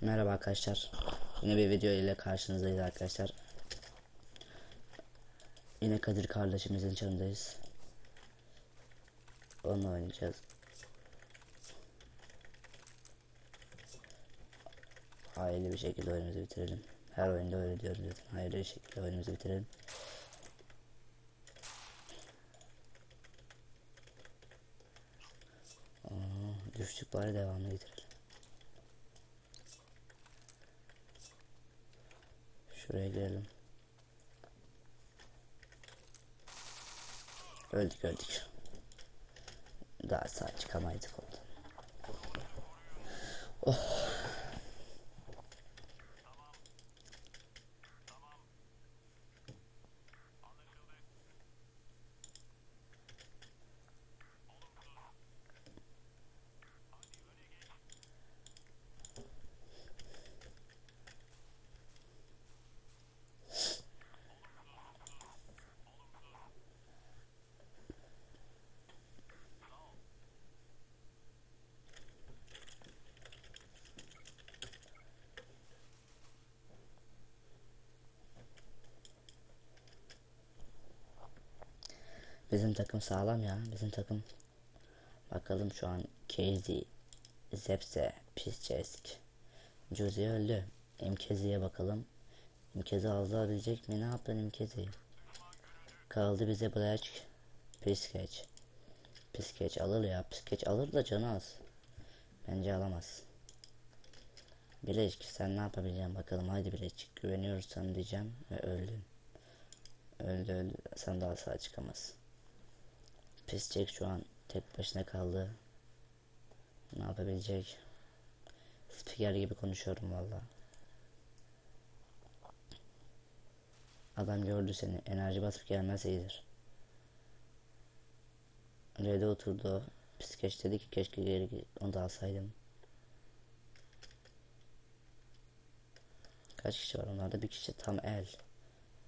Merhaba arkadaşlar. Yine bir video ile karşınızdayız arkadaşlar. Yine Kadir kardeşimizin çanındayız. Onunla oynayacağız. Hayırlı bir şekilde oyunumuzu bitirelim. Her oyunda öyle diyorum zaten. Hayırlı bir şekilde oyunumuzu bitirelim. Aa, düştük bari devamını getirelim. Şuraya girelim. Öldük öldük. Daha sağ çıkamaydık oradan. Oh. Bizim takım sağlam ya. Bizim takım. Bakalım şu an Casey, Zepse, Piscesk. Josie öldü. Mkezi'ye bakalım. Mkezi alabilecek mi? Ne yaptın Mkezi? Kaldı bize Black, Piskeç. Piskeç alır ya. Piskeç alır da canı az. Bence alamaz. Bilecik sen ne yapabileceksin bakalım. Haydi Bilecik güveniyoruz sana diyeceğim. Ve öldün. Öldü öldü. Sen daha sağ çıkamazsın. Piscek şu an tek başına kaldı. Ne yapabilecek? Spiker gibi konuşuyorum valla. Adam gördü seni. Enerji basıp gelmezse iyidir. Red'e oturdu o. Piskeç dedi ki keşke geri onu da alsaydım. Kaç kişi var onlarda? Bir kişi tam el.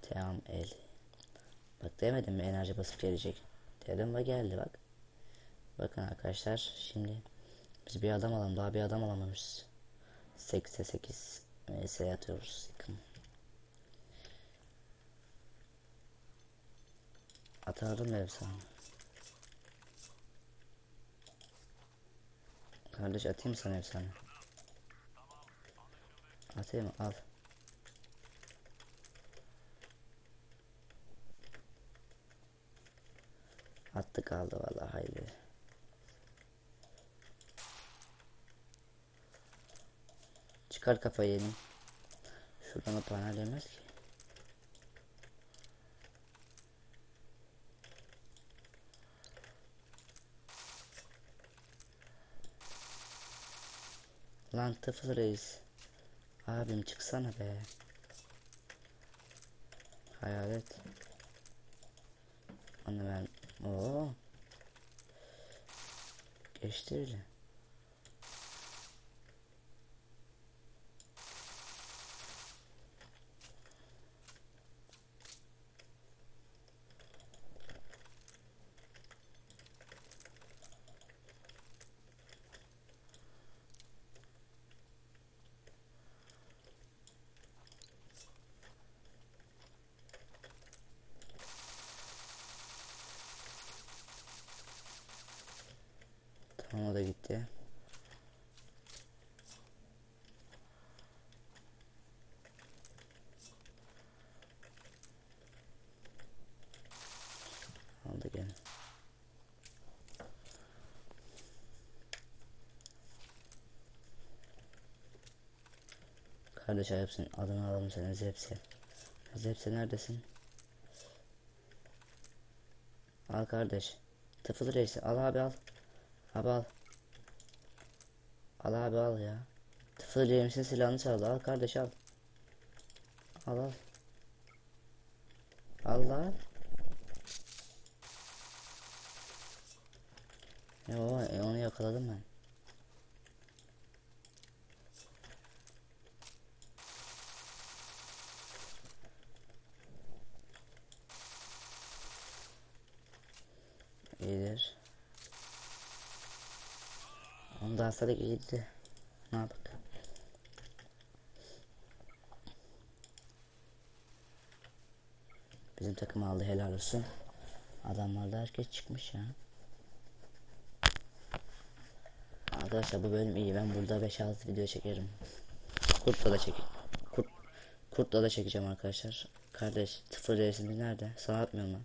Tam el. Bak demedim mi enerji basıp gelecek. Ve geldi bak. Bakın arkadaşlar şimdi biz bir adam alalım daha bir adam alamamışız. 8'e 8 vs atıyoruz. Yakın. Atardım mı efsane? Kardeş atayım sana efsane. Atayım? Al. Attı kaldı vallahi haydi. Çıkar kafayı yedim. Şuradan o panel yemez ki. Lan tıfıl reis. Abim çıksana be. Hayalet. Onu ben... Oo. Geçti öyle. Tamam o da gitti. Aldı gene. Kardeş ayıpsın. Adını alalım senin Zepsi. Zepsi neredesin? Al kardeş. Tıfıl reisi. Al abi al. Abi al. Al abi al ya. Tıfıl James'in silahını çaldı. Al kardeş al. Al al. Al lan. Yo, e, onu yakaladım ben. alsadık iyiydi. Ne yapalım? Bizim takım aldı helal olsun. Adamlarda herkes çıkmış ya. Arkadaşlar bu bölüm iyi. Ben burada 5-6 video çekerim. Kurtla da çek. Kurt Kurtla da çekeceğim arkadaşlar. Kardeş tıfır reisimiz nerede? Sana atmıyorum lan.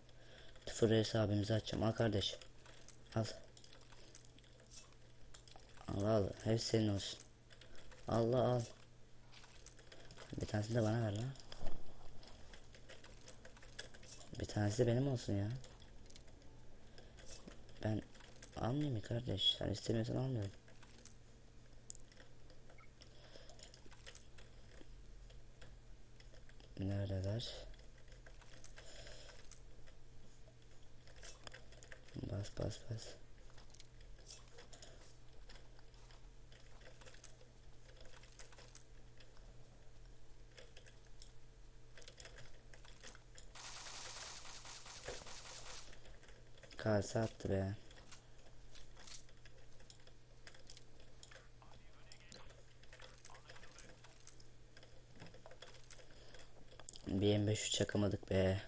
Tıfır reis abimizi açacağım. Al kardeş. Al. Al al. Hepsi senin olsun. Allah al. Bir tanesini de bana ver lan. Bir tanesi de benim olsun ya. Ben almayayım kardeş? Sen istemiyorsan almıyorum. Neredeler? Bas bas bas. Kase attı be. Bir M5 çakamadık be.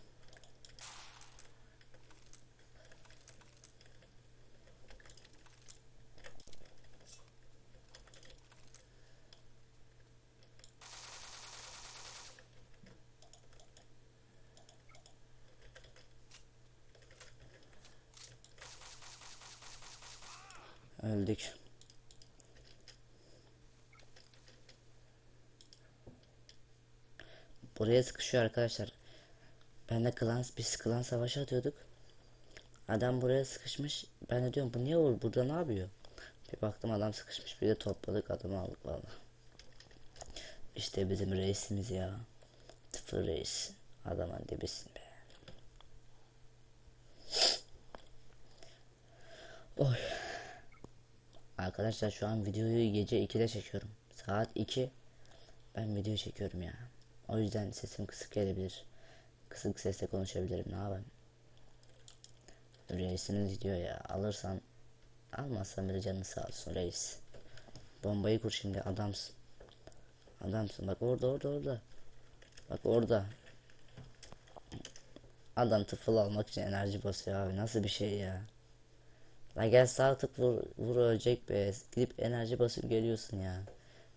Öldük. Buraya sıkışıyor arkadaşlar. Ben de klan, biz klan savaşı atıyorduk. Adam buraya sıkışmış. Ben de diyorum bu niye olur burada ne yapıyor? Bir baktım adam sıkışmış. Bir de topladık adamı aldık valla. İşte bizim reisimiz ya. Tıfır reis. Adamın dibisin be. Oy. Arkadaşlar şu an videoyu gece 2'de çekiyorum. Saat 2. Ben video çekiyorum ya. O yüzden sesim kısık gelebilir. Kısık sesle konuşabilirim. Ne yapayım? Reisimiz diyor ya. Alırsan almazsan bile canın sağ olsun reis. Bombayı kur şimdi adamsın. Adamsın. Bak orada orada orada. Bak orada. Adam tıfıl almak için enerji basıyor abi. Nasıl bir şey ya? La gel sağ tık vur, vur ölecek be. Gidip enerji basıp geliyorsun ya.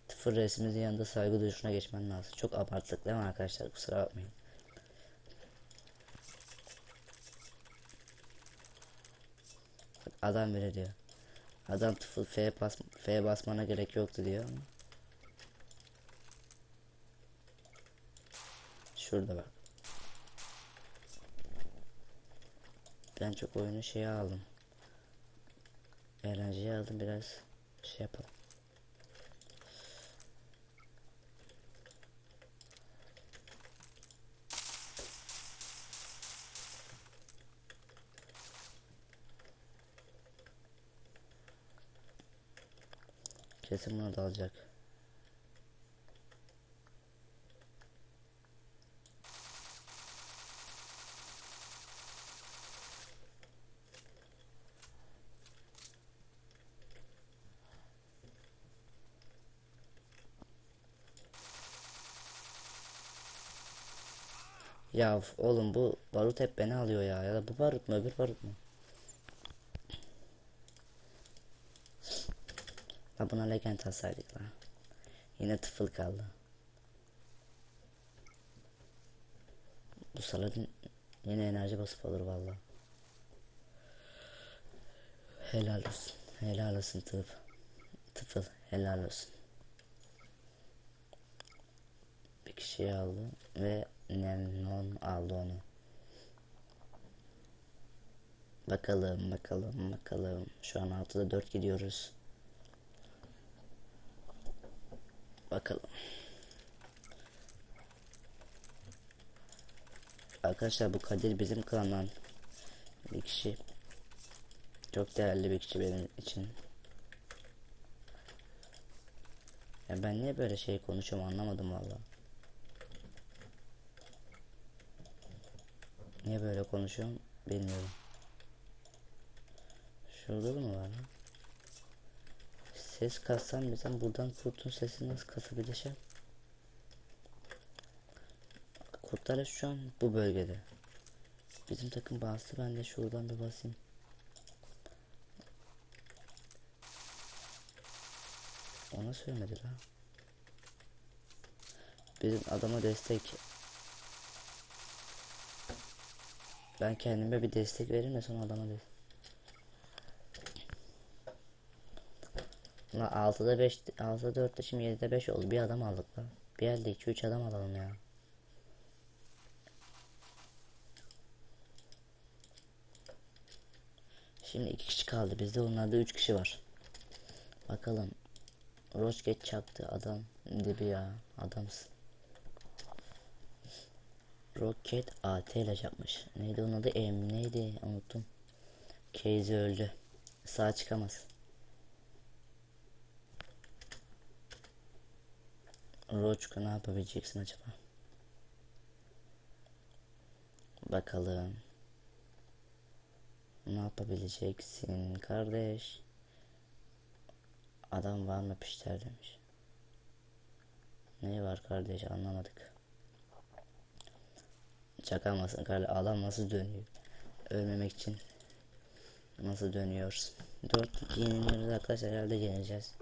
Tıfır resmimizin yanında saygı duruşuna geçmen lazım. Çok abarttık değil mi arkadaşlar? Kusura bakmayın. Bak adam bile diyor. Adam tıfıl F, bas, F basmana gerek yoktu diyor. Şurada bak. Ben çok oyunu şeye aldım. Enerjiyi aldım biraz şey yapalım. Kesin bunu da alacak. Ya oğlum bu barut hep beni alıyor ya. Ya da bu barut mu öbür barut mu? La buna legend alsaydık la. Yine tıfıl kaldı. Bu saladin yine enerji basıp alır valla. Helal olsun. Helal olsun tıf. Tıfıl helal olsun. Bir kişiyi aldı ve Nemnon aldı onu. Bakalım bakalım bakalım. Şu an 6'da 4 gidiyoruz. Bakalım. Arkadaşlar bu Kadir bizim klandan bir kişi. Çok değerli bir kişi benim için. Ya ben niye böyle şey konuşuyorum anlamadım valla. Niye böyle konuşuyorum bilmiyorum. Şurada da mı var lan? Ses kassam desem buradan kurtun sesini nasıl kasabileceğim? Kurtlar şu an bu bölgede. Bizim takım bastı ben de şuradan bir basayım. Ona söylemedi la. Bizim adama destek. Ben kendime bir destek vereyim de sonra adama destek. La 6'da 5 6'da 4'te şimdi 7'de 5 oldu. Bir adam aldık lan. Bir elde 2 3 adam alalım ya. Şimdi 2 kişi kaldı. Bizde onlarda 3 kişi var. Bakalım. Roşket çaktı adam dibi ya. Adamsın. Roket AT ile yapmış. Neydi onun adı? M neydi? Unuttum. Casey öldü. Sağ çıkamaz. Roçka ne yapabileceksin acaba? Bakalım. Ne yapabileceksin kardeş? Adam var mı pişler demiş. Ne var kardeş anlamadık. Çakamazsın kardeş. Adam nasıl dönüyor? Ölmemek için nasıl dönüyoruz? Dört yeniliyoruz arkadaşlar herhalde yeneceğiz.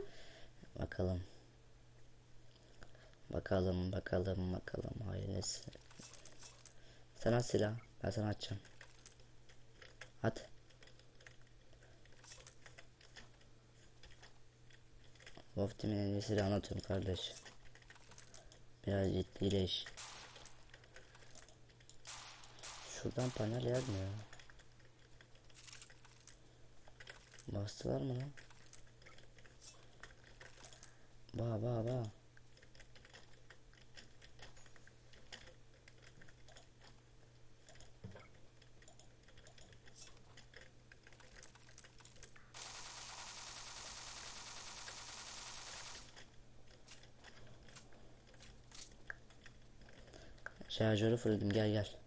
Bakalım. Bakalım bakalım bakalım hayırlısı. Sen at silah. Ben sana atacağım. At. Wolf Team'in silahını atıyorum kardeş. Biraz ciddileş. Şuradan panel gelmiyor. Bastılar mı lan? Ba ba ba. Şarjörü fırladım gel gel.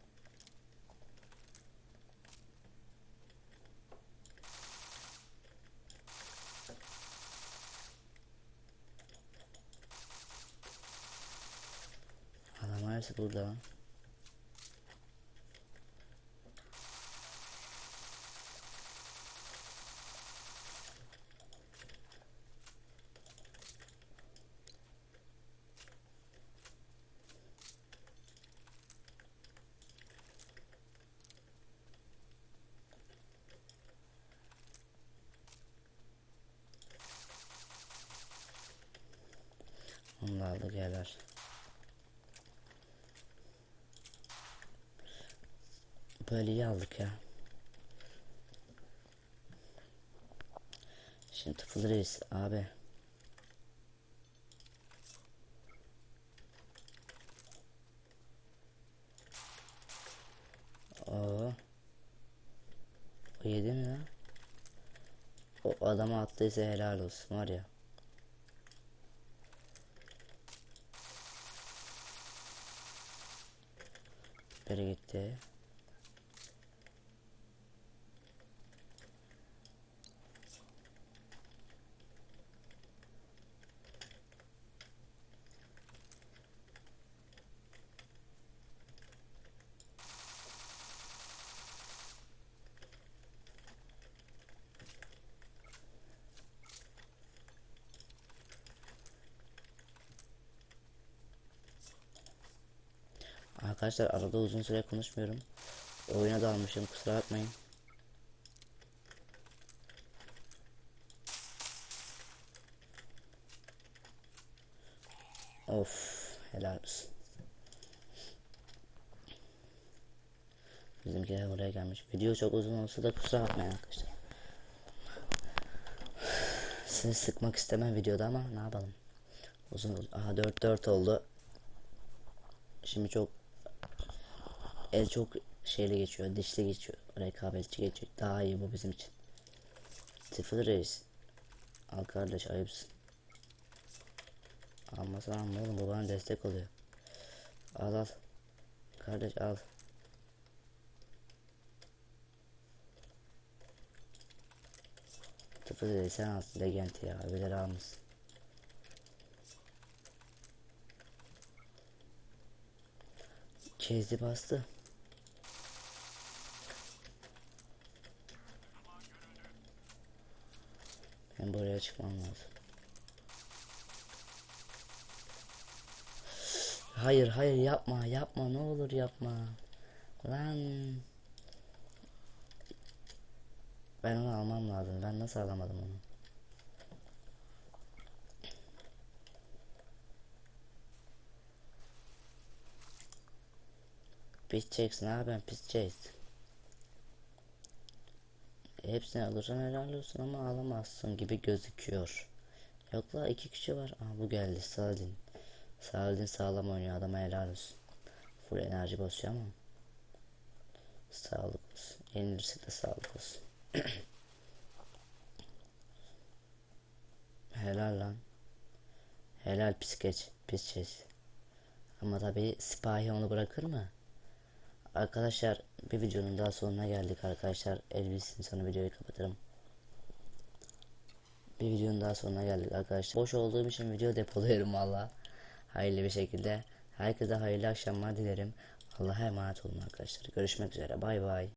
Adam hepsi burada. Onlar da gelir. Böyle iyi aldık ya. Şimdi tıfılırız abi. Oo. O yedi mi lan? O adama attıysa helal olsun var ya. Biri gitti. Arkadaşlar arada uzun süre konuşmuyorum. Oyuna dalmışım kusura bakmayın. Of helal olsun. Bizimkiler buraya gelmiş. Video çok uzun olsa da kusura bakmayın arkadaşlar. Sizi sıkmak istemem videoda ama ne yapalım. Uzun. Aha 4 4 oldu. Şimdi çok el çok şeyle geçiyor, dişli geçiyor, rekabetçi geçiyor. Daha iyi bu bizim için. Sıfır reis. Al kardeş ayıpsın. Almasana ama oğlum bu bana destek oluyor. Al al. Kardeş al. Sıfır reis sen al. Legend ya. Öbürleri almışsın. Kezi bastı. Benim buraya çıkmam lazım. Hayır hayır yapma yapma ne olur yapma. Lan. Ben onu almam lazım. Ben nasıl alamadım onu? Pis çeksin abi ben çeksin. Hepsini alırsan helal olsun ama alamazsın gibi gözüküyor. Yok la iki kişi var. Aa bu geldi Saladin. Saladin sağlam oynuyor adama helal olsun. Full enerji basıyor ama. Sağlık olsun. Yenilirse de sağlık olsun. helal lan. Helal pis geç. Pis geç. Ama tabii sipahi onu bırakır mı? Arkadaşlar bir videonun daha sonuna geldik arkadaşlar. Elbis'in sonra videoyu kapatırım. Bir videonun daha sonuna geldik arkadaşlar. Boş olduğum için video depoluyorum valla. Hayırlı bir şekilde. Herkese hayırlı akşamlar dilerim. Allah'a emanet olun arkadaşlar. Görüşmek üzere. Bay bay.